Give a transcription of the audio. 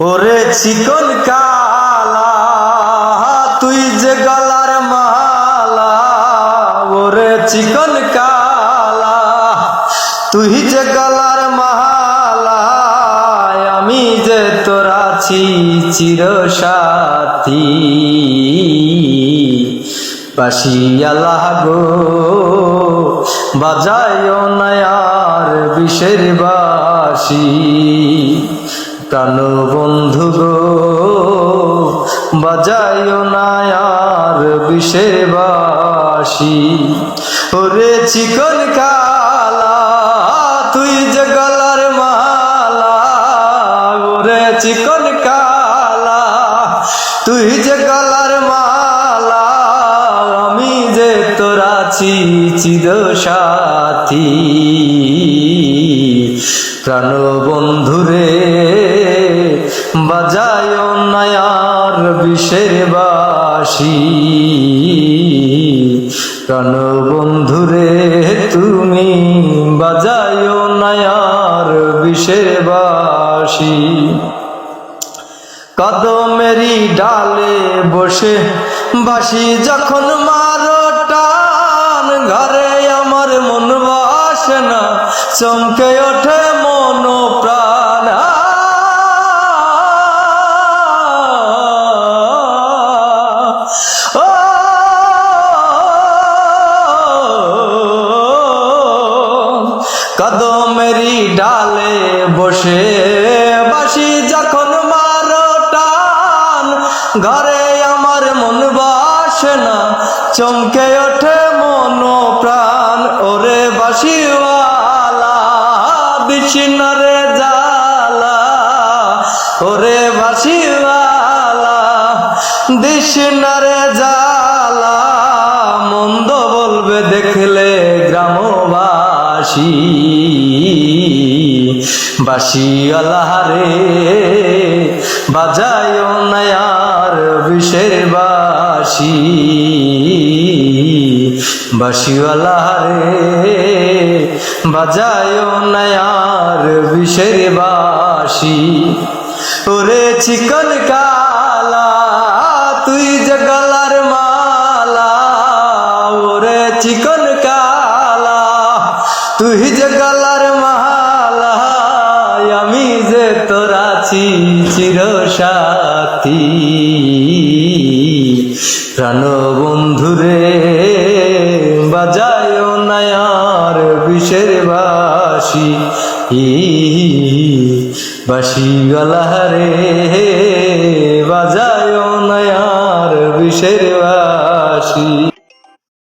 ওরে চিকন কালা, তুই যে গলার মালা, ওরে চিকন কালা, তুই যে গলার মালা, আমি যে তোর আছি চির সাথী বাসিয়ালা গো বাজায় নয়ার বিষের বাসি। প্রাণ বন্ধু গো বাজায় বিষের বাসি ওরে চিকন কালা, তুই যে গলার মালা, ওরে চিকন কালা, তুই যে গলার মালা, আমি যে তোর আছি চির সাথী প্রাণ বন্ধুরে বিষের বাসি। প্রাণ বন্ধুরে তুমি বাজায় নয়ার বিষের বাসি। কদমেরি ডালে বসে, বাসি যখন মারো টান, ঘরে আমার মন বাসে না, চমকে ওঠে কদমেরি ডালে বসে বাসি যখন মারো টান, ঘরে আমার মন বাসে না, চমকে ওঠে মন প্রাণ ওরে বাসিওয়ালা বিছিনারে জালা ওরে বাসিওয়ালা দিশনারে জালা মন্দ বলবে দেখলে গ্রামবাসী বাসিয়ালারে বাজায় নয়ার বিষের বাসি। বাসিওয়ালারে বাজায় নয়ার বিষের বাসি। ওরে চিকন কালা তুই যে গলার মালা আমি যে তোর আছি চির প্রাণ বন্ধুরে বাজায় নয়ার বিষের বাসি। বাসি গলারে